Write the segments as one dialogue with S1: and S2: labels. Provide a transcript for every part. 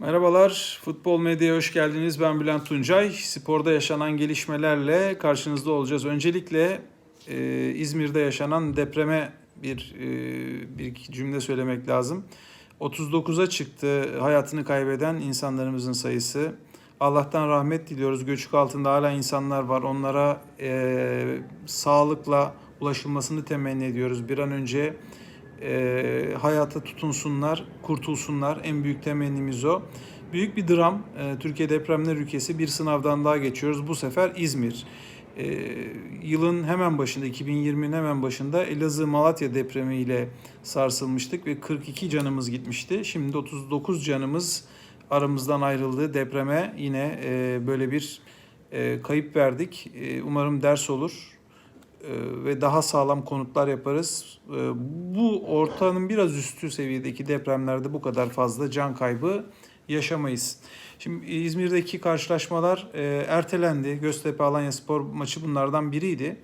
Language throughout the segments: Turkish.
S1: Merhabalar, Futbol Medya'ya hoş geldiniz. Ben Bülent Tuncay. Sporda yaşanan gelişmelerle karşınızda olacağız. Öncelikle e, İzmir'de yaşanan depreme bir e, bir cümle söylemek lazım. 39'a çıktı hayatını kaybeden insanlarımızın sayısı. Allah'tan rahmet diliyoruz. Göçük altında hala insanlar var. Onlara e, sağlıkla ulaşılmasını temenni ediyoruz. Bir an önce e, hayata tutunsunlar, kurtulsunlar. En büyük temennimiz o. Büyük bir dram. E, Türkiye depremler ülkesi bir sınavdan daha geçiyoruz. Bu sefer İzmir. E, yılın hemen başında, 2020'nin hemen başında Elazığ-Malatya depremiyle sarsılmıştık ve 42 canımız gitmişti. Şimdi 39 canımız aramızdan ayrıldı. Depreme yine e, böyle bir e, kayıp verdik. E, umarım ders olur ve daha sağlam konutlar yaparız. E, Bu ortanın biraz üstü seviyedeki depremlerde bu kadar fazla can kaybı yaşamayız. Şimdi İzmir'deki karşılaşmalar e, ertelendi. Göztepe Alanya Spor maçı bunlardan biriydi.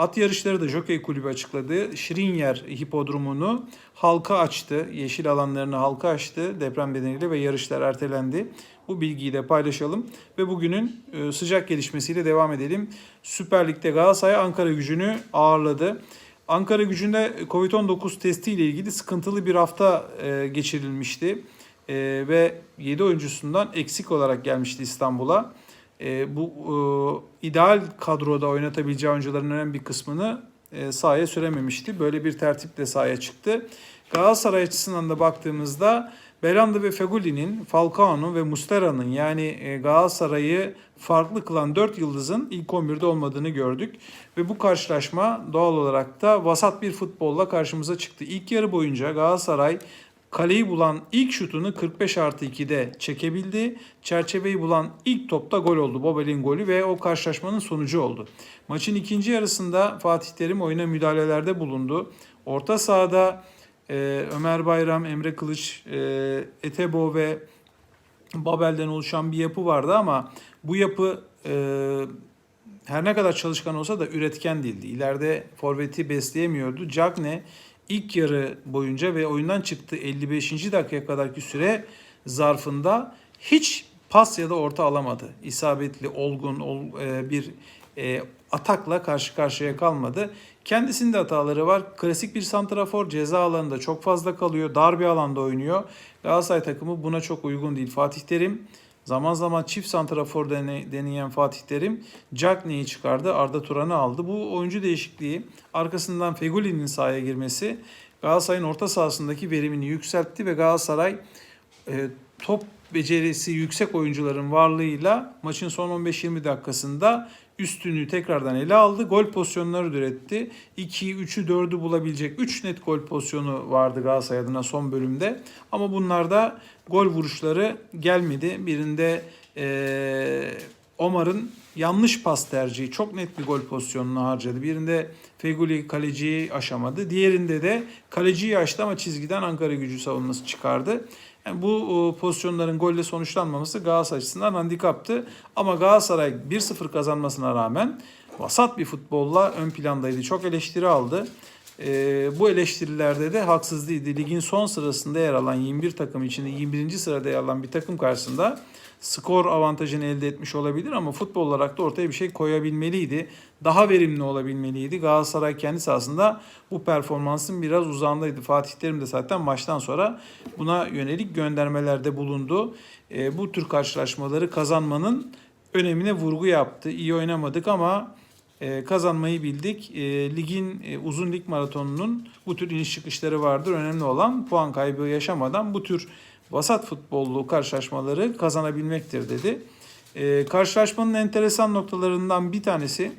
S1: At yarışları da Jockey Kulübü açıkladı. Şirinyer Hipodromu'nu halka açtı. Yeşil alanlarını halka açtı deprem nedeniyle ve yarışlar ertelendi. Bu bilgiyi de paylaşalım ve bugünün e, sıcak gelişmesiyle devam edelim. Süper Lig'de Galatasaray Ankara gücünü ağırladı. Ankara gücünde Covid-19 testi ile ilgili sıkıntılı bir hafta e, geçirilmişti. E, ve 7 oyuncusundan eksik olarak gelmişti İstanbul'a. E, bu e, ideal kadroda oynatabileceği oyuncuların önemli bir kısmını e, sahaya sürememişti. Böyle bir tertiple sahaya çıktı. Galatasaray açısından da baktığımızda Belanda ve Feguli'nin, Falcao'nun ve Mustera'nın yani e, Galatasaray'ı farklı kılan 4 yıldızın ilk 11'de olmadığını gördük. Ve bu karşılaşma doğal olarak da vasat bir futbolla karşımıza çıktı. İlk yarı boyunca Galatasaray Kaleyi bulan ilk şutunu 45 artı 2'de çekebildi. Çerçeveyi bulan ilk topta gol oldu. Bobel'in golü ve o karşılaşmanın sonucu oldu. Maçın ikinci yarısında Fatih Terim oyuna müdahalelerde bulundu. Orta sahada e, Ömer Bayram, Emre Kılıç, e, Etebo ve Babel'den oluşan bir yapı vardı ama bu yapı e, her ne kadar çalışkan olsa da üretken değildi. İleride forveti besleyemiyordu. Cagne ilk yarı boyunca ve oyundan çıktı 55. dakikaya kadarki süre zarfında hiç pas ya da orta alamadı. İsabetli, olgun ol, e, bir e, atakla karşı karşıya kalmadı. Kendisinde hataları var. Klasik bir santrafor ceza alanında çok fazla kalıyor. Dar bir alanda oynuyor. Galatasaray takımı buna çok uygun değil. Fatih Terim Zaman zaman çift santrafor dene, deneyen Fatih Terim Cagney'i çıkardı. Arda Turan'ı aldı. Bu oyuncu değişikliği arkasından Feguli'nin sahaya girmesi Galatasaray'ın orta sahasındaki verimini yükseltti ve Galatasaray e, top becerisi yüksek oyuncuların varlığıyla maçın son 15-20 dakikasında üstünlüğü tekrardan ele aldı. Gol pozisyonları üretti. 2'yi, 3'ü, 4'ü bulabilecek 3 net gol pozisyonu vardı Galatasaray adına son bölümde. Ama bunlarda gol vuruşları gelmedi. Birinde ee, Omar'ın yanlış pas tercihi çok net bir gol pozisyonunu harcadı. Birinde Feguli kaleciyi aşamadı. Diğerinde de kaleciyi aştı ama çizgiden Ankara gücü savunması çıkardı. Yani bu pozisyonların golle sonuçlanmaması Galatasaray açısından handikaptı. Ama Galatasaray 1-0 kazanmasına rağmen vasat bir futbolla ön plandaydı. Çok eleştiri aldı. E, bu eleştirilerde de haksız değildi. Ligin son sırasında yer alan 21 takım içinde 21. sırada yer alan bir takım karşısında skor avantajını elde etmiş olabilir ama futbol olarak da ortaya bir şey koyabilmeliydi. Daha verimli olabilmeliydi. Galatasaray kendi sahasında bu performansın biraz uzağındaydı. Fatih Terim de zaten maçtan sonra buna yönelik göndermelerde bulundu. E, bu tür karşılaşmaları kazanmanın önemine vurgu yaptı. İyi oynamadık ama kazanmayı bildik. E, ligin e, uzun lig maratonunun bu tür iniş çıkışları vardır. Önemli olan puan kaybı yaşamadan bu tür vasat futbollu karşılaşmaları kazanabilmektir dedi. E, karşılaşmanın enteresan noktalarından bir tanesi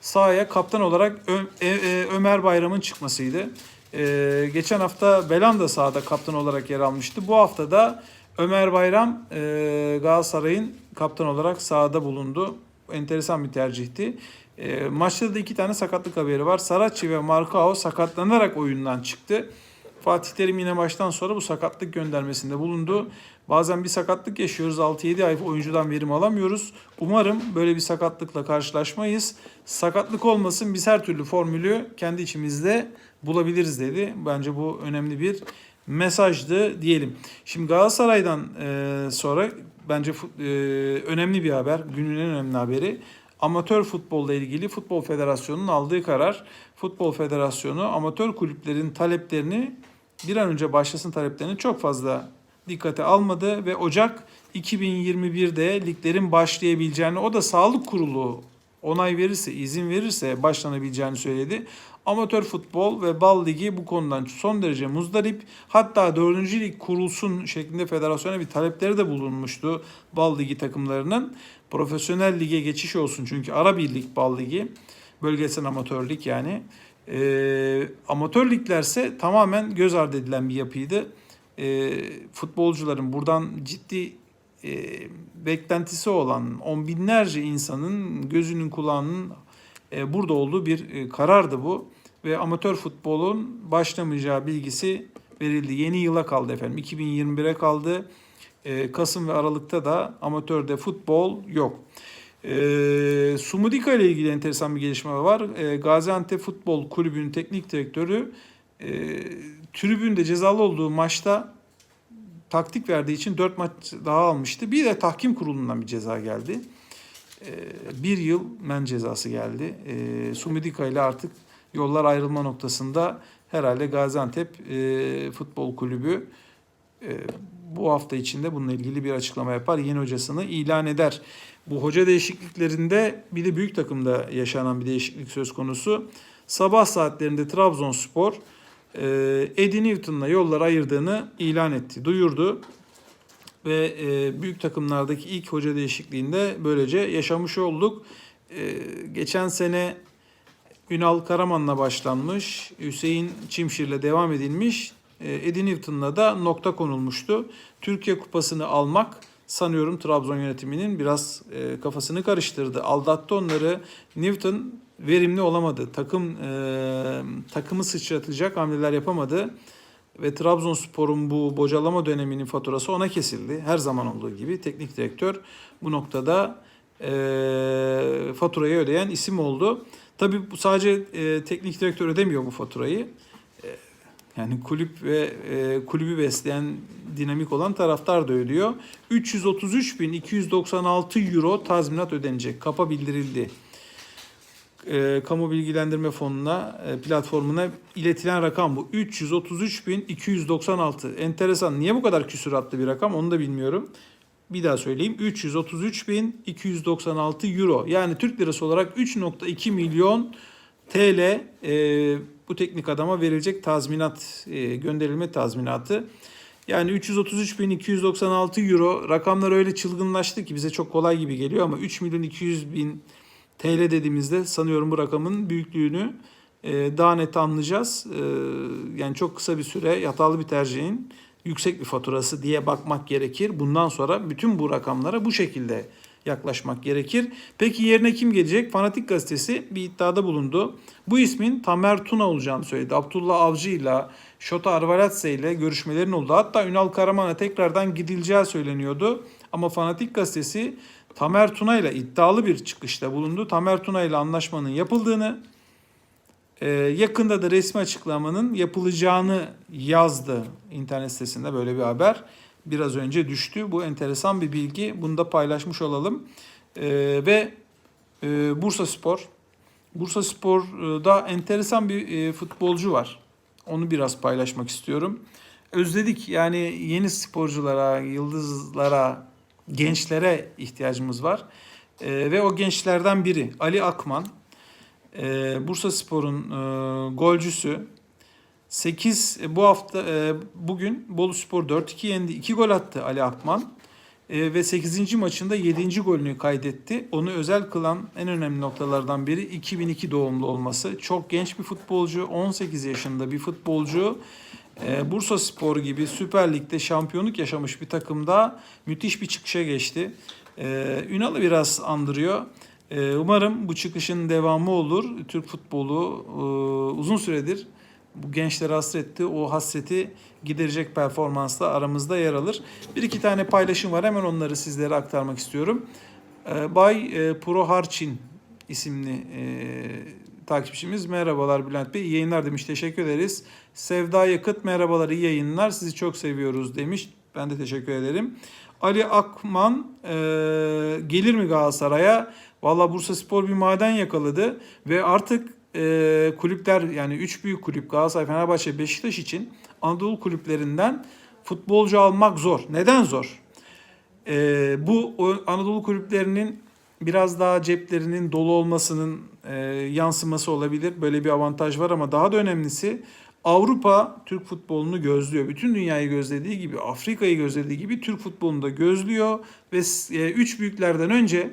S1: sahaya kaptan olarak e, e, Ömer Bayram'ın çıkmasıydı. E, geçen hafta Belanda sahada kaptan olarak yer almıştı. Bu hafta da Ömer Bayram e, Galatasaray'ın kaptan olarak sahada bulundu. Enteresan bir tercihti. E, maçta da iki tane sakatlık haberi var. Saracchi ve Marcao sakatlanarak oyundan çıktı. Fatih Terim yine maçtan sonra bu sakatlık göndermesinde bulundu. Bazen bir sakatlık yaşıyoruz. 6-7 ay oyuncudan verim alamıyoruz. Umarım böyle bir sakatlıkla karşılaşmayız. Sakatlık olmasın biz her türlü formülü kendi içimizde bulabiliriz dedi. Bence bu önemli bir mesajdı diyelim. Şimdi Galatasaray'dan e, sonra bence e, önemli bir haber, günün en önemli haberi. Amatör futbolla ilgili Futbol Federasyonu'nun aldığı karar. Futbol Federasyonu amatör kulüplerin taleplerini bir an önce başlasın taleplerini çok fazla dikkate almadı ve Ocak 2021'de liglerin başlayabileceğini o da sağlık kurulu onay verirse, izin verirse başlanabileceğini söyledi. Amatör futbol ve bal ligi bu konudan son derece muzdarip. Hatta 4. lig kurulsun şeklinde federasyona bir talepleri de bulunmuştu bal ligi takımlarının. Profesyonel lige geçiş olsun çünkü ara bir lig bal ligi. Bölgesel amatör lig yani. Ee, amatör liglerse tamamen göz ardı edilen bir yapıydı. Ee, futbolcuların buradan ciddi e, beklentisi olan on binlerce insanın gözünün kulağının e, burada olduğu bir e, karardı bu ve amatör futbolun başlamayacağı bilgisi verildi. Yeni yıla kaldı efendim. 2021'e kaldı. E, Kasım ve Aralık'ta da amatörde futbol yok. E, Sumudika ile ilgili enteresan bir gelişme var. E, Gaziantep Futbol Kulübü'nün teknik direktörü e, tribünde cezalı olduğu maçta taktik verdiği için 4 maç daha almıştı. Bir de tahkim kurulundan bir ceza geldi. Ee, bir yıl men cezası geldi. Ee, Sumidika ile artık yollar ayrılma noktasında herhalde Gaziantep e, Futbol Kulübü e, bu hafta içinde bununla ilgili bir açıklama yapar. Yeni hocasını ilan eder. Bu hoca değişikliklerinde bir de büyük takımda yaşanan bir değişiklik söz konusu. Sabah saatlerinde Trabzonspor e, Eddie Newton'la yollar ayırdığını ilan etti, duyurdu. Ve e, büyük takımlardaki ilk hoca değişikliğinde böylece yaşamış olduk. E, geçen sene Ünal Karaman'la başlanmış, Hüseyin Çimşir'le devam edilmiş. E, Eddie Newton'la da nokta konulmuştu. Türkiye Kupası'nı almak sanıyorum Trabzon yönetiminin biraz e, kafasını karıştırdı. Aldattı onları. Newton verimli olamadı. Takım e, takımı sıçratacak hamleler yapamadı. Ve Trabzonspor'un bu bocalama döneminin faturası ona kesildi. Her zaman olduğu gibi teknik direktör bu noktada e, faturayı ödeyen isim oldu. Tabii bu sadece e, teknik direktör ödemiyor bu faturayı. E, yani kulüp ve e, kulübü besleyen dinamik olan taraftar da ödüyor. 333.296 euro tazminat ödenecek. Kapa bildirildi e, kamu bilgilendirme fonuna, e, platformuna iletilen rakam bu. 333.296. Enteresan. Niye bu kadar küsuratlı bir rakam onu da bilmiyorum. Bir daha söyleyeyim. 333.296 euro. Yani Türk lirası olarak 3.2 milyon TL e, bu teknik adama verilecek tazminat, e, gönderilme tazminatı. Yani 333.296 euro rakamlar öyle çılgınlaştı ki bize çok kolay gibi geliyor ama 3 milyon 200 bin TL dediğimizde sanıyorum bu rakamın büyüklüğünü e, daha net anlayacağız. E, yani çok kısa bir süre yatalı bir tercihin yüksek bir faturası diye bakmak gerekir. Bundan sonra bütün bu rakamlara bu şekilde yaklaşmak gerekir. Peki yerine kim gelecek? Fanatik gazetesi bir iddiada bulundu. Bu ismin Tamer Tuna olacağını söyledi. Abdullah Avcı ile Şota Arvalatse ile görüşmelerin oldu. Hatta Ünal Karaman'a tekrardan gidileceği söyleniyordu. Ama Fanatik gazetesi Tamer Tuna ile iddialı bir çıkışta bulundu. Tamer Tuna ile anlaşmanın yapıldığını, e, yakında da resmi açıklamanın yapılacağını yazdı internet sitesinde böyle bir haber. Biraz önce düştü. Bu enteresan bir bilgi. Bunu da paylaşmış olalım. E, ve e, Bursa Spor. Bursa Spor'da enteresan bir e, futbolcu var. Onu biraz paylaşmak istiyorum. Özledik yani yeni sporculara, yıldızlara, gençlere ihtiyacımız var. E, ve o gençlerden biri Ali Akman. E, Bursa Spor'un e, golcüsü. 8 e, bu hafta e, bugün Bolu Spor 4-2 yendi. 2 gol attı Ali Akman. E, ve 8. maçında 7. golünü kaydetti. Onu özel kılan en önemli noktalardan biri 2002 doğumlu olması. Çok genç bir futbolcu, 18 yaşında bir futbolcu. E, Bursa Spor gibi Süper Lig'de şampiyonluk yaşamış bir takımda müthiş bir çıkışa geçti. E, Ünal'ı biraz andırıyor. E, umarım bu çıkışın devamı olur. Türk futbolu e, uzun süredir bu gençlere hasretti. O hasreti giderecek performansla aramızda yer alır. Bir iki tane paylaşım var. Hemen onları sizlere aktarmak istiyorum. E, Bay e, Pro Harçin isimli e, takipçimiz. Merhabalar Bülent Bey. İyi yayınlar demiş. Teşekkür ederiz. Sevda Yakıt merhabalar iyi yayınlar. Sizi çok seviyoruz demiş. Ben de teşekkür ederim. Ali Akman gelir mi Galatasaray'a? Valla Bursa Spor bir maden yakaladı ve artık e, kulüpler yani 3 büyük kulüp Galatasaray, Fenerbahçe, Beşiktaş için Anadolu kulüplerinden futbolcu almak zor. Neden zor? E, bu Anadolu kulüplerinin biraz daha ceplerinin dolu olmasının e, yansıması olabilir. Böyle bir avantaj var ama daha da önemlisi Avrupa Türk futbolunu gözlüyor. Bütün dünyayı gözlediği gibi, Afrika'yı gözlediği gibi Türk futbolunu da gözlüyor ve e, üç büyüklerden önce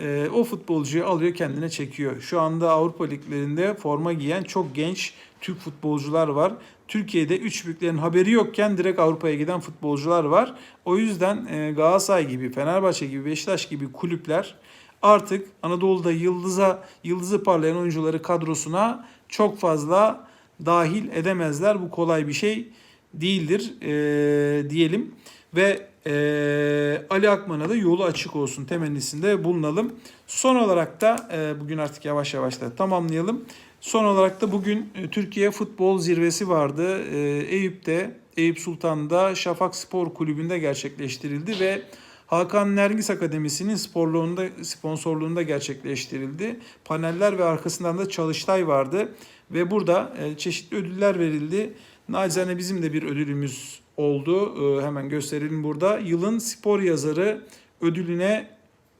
S1: e, o futbolcuyu alıyor kendine çekiyor. Şu anda Avrupa liglerinde forma giyen çok genç Türk futbolcular var. Türkiye'de üç büyüklerin haberi yokken direkt Avrupa'ya giden futbolcular var. O yüzden e, Galatasaray gibi, Fenerbahçe gibi, Beşiktaş gibi kulüpler artık Anadolu'da yıldıza yıldızı parlayan oyuncuları kadrosuna çok fazla dahil edemezler. Bu kolay bir şey değildir e, diyelim ve e, Ali Akman'a da yolu açık olsun temennisinde bulunalım. Son olarak da e, bugün artık yavaş yavaş da tamamlayalım. Son olarak da bugün e, Türkiye Futbol Zirvesi vardı. E, Eyüp'te, Eyüp Sultan'da Şafak Spor Kulübü'nde gerçekleştirildi ve Hakan Nergis Akademisi'nin sporluğunda, sponsorluğunda gerçekleştirildi. Paneller ve arkasından da Çalıştay vardı. Ve burada e, çeşitli ödüller verildi. Nacizane bizim de bir ödülümüz oldu. E, hemen gösterelim burada. Yılın spor yazarı ödülüne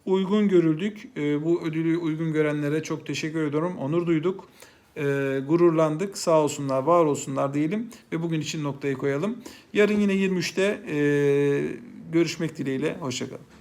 S1: uygun görüldük. E, bu ödülü uygun görenlere çok teşekkür ediyorum. Onur duyduk. E, gururlandık. Sağ olsunlar, var olsunlar diyelim. Ve bugün için noktayı koyalım. Yarın yine 23'te e, görüşmek dileğiyle. Hoşçakalın.